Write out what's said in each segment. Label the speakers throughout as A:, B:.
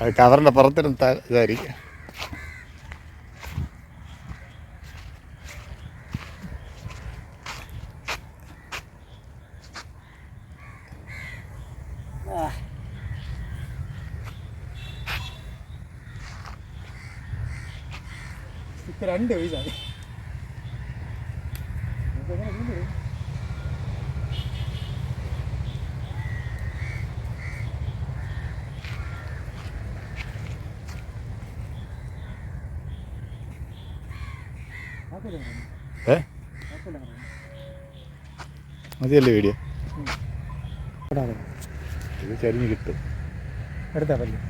A: അത് കവറിന്റെ പുറത്തിനും ഇതായിരിക്കും.
B: രണ്ട് പൈസ
A: ഏ? മതിയല്ലേ വീഡിയോ? ഇത് ചരിഞ്ഞ് കിട്ടും.
B: എടുത്താ
A: പറ്റും.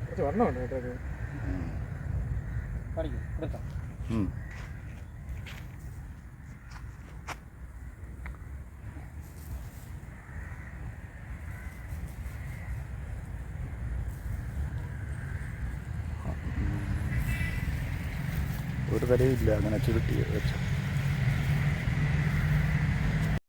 B: കുറച്ച് വർണമുണ്ട് കേട്ടോ കാണിക്കും എടുത്താ.
A: ഒരു തലയില്ല അങ്ങനെ ചുരുട്ടി വെച്ചു.